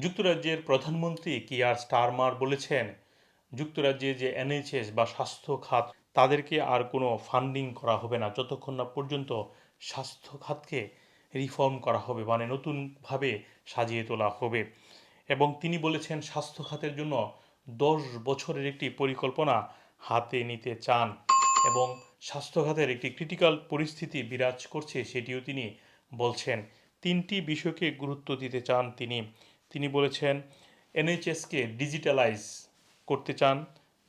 যুক্তরাজ্যের প্রধানমন্ত্রী Keir Starmer বলেছেন, যুক্তরাজ্যে যে এনএইচএস বা স্বাস্থ্য খাত, তাদেরকে আর কোনো ফান্ডিং করা হবে না। যতক্ষণ না পর্যন্ত স্বাস্থ্য খাতকে রিফর্ম করা হবে মানে নতুনভাবে সাজিয়ে তোলা হবে। এবং তিনি বলেছেন, স্বাস্থ্য খাতের জন্য দশ বছরের একটি পরিকল্পনা হাতে নিতে চান এবং স্বাস্থ্য খাতের একটি ক্রিটিক্যাল পরিস্থিতি বিরাজ করছে, সেটিও তিনি বলছেন। তিনটি বিষয়কে গুরুত্ব দিতে চান তিনি। তিনি বলেছেন, এনএইচএসকে ডিজিটালাইজ করতে চান।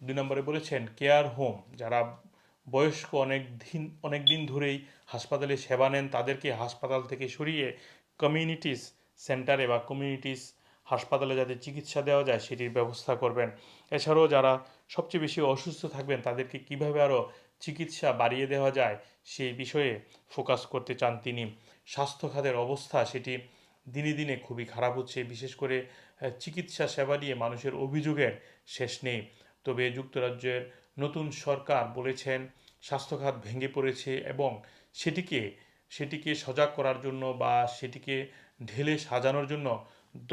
দুই নম্বরে বলেছেন, কেয়ার হোম, যারা বয়স্ক অনেক দিন অনেক দিন ধরেই হাসপাতালে সেবা নেন, তাদেরকে হাসপাতাল থেকে সরিয়ে কমিউনিটিস সেন্টারে বা কমিউনিটিস হাসপাতালে যাতে চিকিৎসা দেওয়া যায়, সেটির ব্যবস্থা করবেন। এছাড়াও যারা সবচেয়ে বেশি অসুস্থ থাকবেন, তাদেরকে কীভাবে আরও চিকিৎসা বাড়িয়ে দেওয়া যায়, সেই বিষয়ে ফোকাস করতে চান তিনি। স্বাস্থ্য খাতের অবস্থা, সেটি দিনে দিনে খুবই খারাপ হচ্ছে, বিশেষ করে চিকিৎসা সেবা নিয়ে মানুষের অভিযোগের শেষ নেই। তবে যুক্তরাজ্যের নতুন সরকার বলেছেন, স্বাস্থ্যখাত ভেঙে পড়েছে এবং সেটিকে সেটিকে সজাগ করার জন্য বা সেটিকে ঢেলে সাজানোর জন্য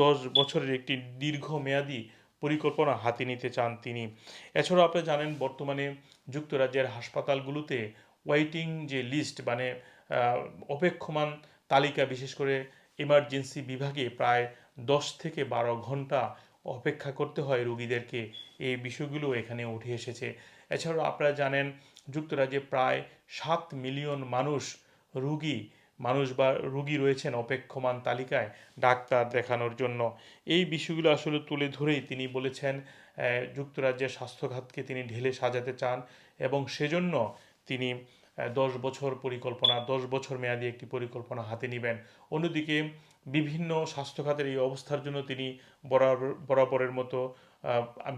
দশ বছরের একটি দীর্ঘমেয়াদী পরিকল্পনা হাতে নিতে চান তিনি। এছাড়াও আপনি জানেন, বর্তমানে যুক্তরাজ্যের হাসপাতালগুলোতে ওয়েটিং যে লিস্ট মানে অপেক্ষমান তালিকা, বিশেষ করে এমার্জেন্সি বিভাগে প্রায় দশ থেকে বারো ঘণ্টা অপেক্ষা করতে হয় রোগীদেরকে। এই বিষয়গুলো এখানে উঠে এসেছে। এছাড়াও আপনারা জানেন, যুক্তরাজ্যে প্রায় সাত মিলিয়ন মানুষ রুগী, মানুষ বা রুগী রয়েছেন অপেক্ষমান তালিকায় ডাক্তার দেখানোর জন্য। এই বিষয়গুলো আসলে তুলে ধরেই তিনি বলেছেন যুক্তরাজ্যের স্বাস্থ্যখাতকে তিনি ঢেলে সাজাতে চান এবং সেজন্য তিনি দশ বছর পরিকল্পনা, দশ বছর মেয়াদী একটি পরিকল্পনা হাতে নেবেন। অন্যদিকে বিভিন্ন স্বাস্থ্যখাতের এই অবস্থার জন্য তিনি বরাবর বরাবরের মতো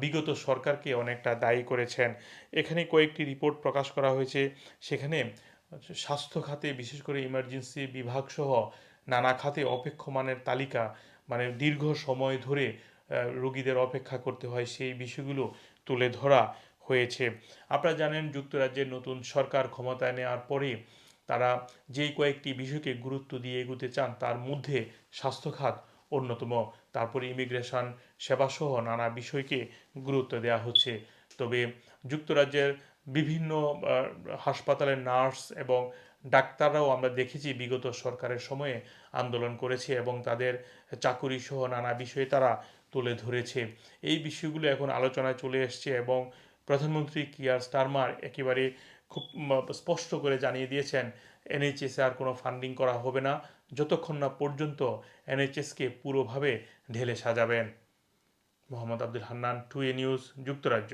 বিগত সরকারকে অনেকটা দায়ী করেছেন। এখানে কয়েকটি রিপোর্ট প্রকাশ করা হয়েছে। সেখানে স্বাস্থ্য খাতে বিশেষ করে ইমার্জেন্সি বিভাগ সহ নানা খাতে অপেক্ষমানের তালিকা মানে দীর্ঘ সময় ধরে রোগীদের অপেক্ষা করতে হয় সেই বিষয়গুলো তুলে ধরা হয়েছে। আপনারা জানেন যুক্তরাজ্যের নতুন সরকার ক্ষমতায় নেওয়ার পরে তারা যেই কয়েকটি বিষয়কে গুরুত্ব দিয়ে এগুতে চান, তার মধ্যে স্বাস্থ্যখাত অন্যতম। তারপরে ইমিগ্রেশন, সেবাসহ নানা বিষয়কে গুরুত্ব দেওয়া হচ্ছে। তবে যুক্তরাজ্যের বিভিন্ন হাসপাতালের নার্স এবং ডাক্তাররাও আমরা দেখেছি, বিগত সরকারের সময়ে আন্দোলন করেছে এবং তাদের চাকুরি সহ নানা বিষয়ে তারা তুলে ধরেছে। এই বিষয়গুলো এখন আলোচনায় চলে এসছে এবং প্রধানমন্ত্রী কিয়ার স্টারমার একেবারে খুব স্পষ্ট করে জানিয়ে দিয়েছেন, এনএইচএসে আর কোনো ফান্ডিং করা হবে না। যতক্ষণ না পর্যন্ত এনএইচএসকে পুরোভাবে ঢেলে সাজাবেন। Mohammad Abdul Hannan, two A news, যুক্তরাজ্য।